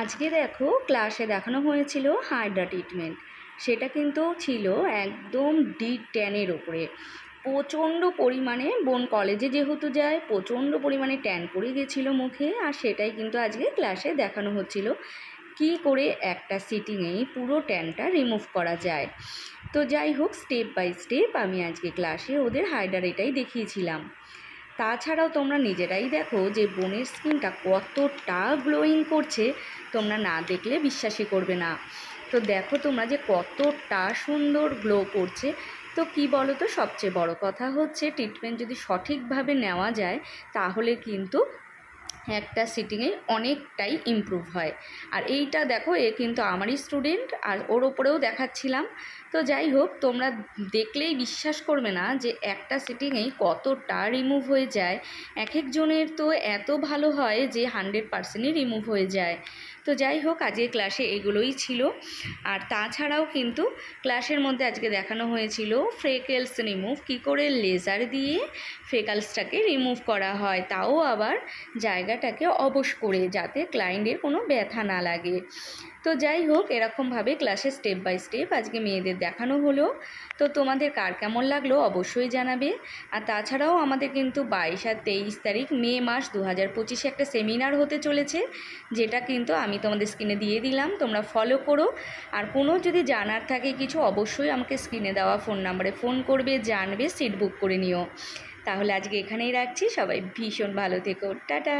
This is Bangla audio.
আজকে দেখো ক্লাসে দেখানো হয়েছিল হাইড্রা ট্রিটমেন্ট সেটা কিন্তু ছিল একদম ডি ট্যানের ওপরে। প্রচণ্ড পরিমাণে বোন কলেজে যেহেতু যায়, প্রচণ্ড পরিমাণে ট্যান পড়ে গেছিল মুখে, আর সেটাই কিন্তু আজকে ক্লাসে দেখানো হচ্ছিল। কি করে একটা সিটিংয়েই পুরো ট্যানটা রিমুভ করা যায়। তো যাই হোক স্টেপ বাই স্টেপ আমি আজকে ক্লাসে ওদের হাইডার এটাই দেখিয়েছিলাম। তাছাড়াও তোমরা নিজেরাই দেখো যে বোনের স্কিনটা কতটা গ্লোয়িং করছে, তোমরা না দেখলে বিশ্বাসই করবে না। তো দেখো তোমরা যে কতটা সুন্দর গ্লো করছে। তো কি বলো তো সবচেয়ে বড় কথা হচ্ছে ট্রিটমেন্ট যদি সঠিকভাবে নেওয়া যায়, তাহলে কিন্তু একটা সিটিংয়ে অনেকটাই ইমপ্রুভ হয়। আর এইটা দেখো, এ কিন্তু আমারই স্টুডেন্ট আর ওর ওপরেও দেখাচ্ছিলাম। তো যাই হোক, তোমরা দেখলেই বিশ্বাস করবে না যে একটা সিটিংয়েই কতটা রিমুভ হয়ে যায়। এক একজনের তো এত ভালো হয় যে হান্ড্রেড পার্সেন্টই রিমুভ হয়ে যায়। তো যাই হোক আজকে ক্লাসে এগুলোই ছিল। আর তাছাড়াও কিন্তু ক্লাসের মধ্যে আজকে দেখানো হয়েছিল ফ্রেকেলস রিমুভ কী করে লেজার দিয়ে ফ্রেকালসটাকে রিমুভ করা হয়। তাও আবার জায়গাটাকে অবশ করে যাতে ক্লায়েন্টের কোনো ব্যথা না লাগে। তো যাই হোক, এরকমভাবে ক্লাসে স্টেপ বাই স্টেপ আজকে মেয়েদের দেখানো হলো। তো তোমাদের কার কেমন লাগল অবশ্যই জানাবে। আর তাছাড়াও আমাদের কিন্তু বাইশ আর তেইশ তারিখ মে মাস দু হাজার পঁচিশে একটা সেমিনার হতে চলেছে, যেটা কিন্তু আমি তোমাদের স্ক্রিনে দিয়ে দিলাম, তোমরা ফলো করো। আর কোনো যদি জানার থাকে কিছু, অবশ্যই আমাকে স্ক্রিনে দেওয়া ফোন নাম্বারে ফোন করবে, জানবে সিট বুক করে নিও। তাহলে আজকে এখানেই রাখছি। সবাই ভীষণ ভালো থেকো। টাটা।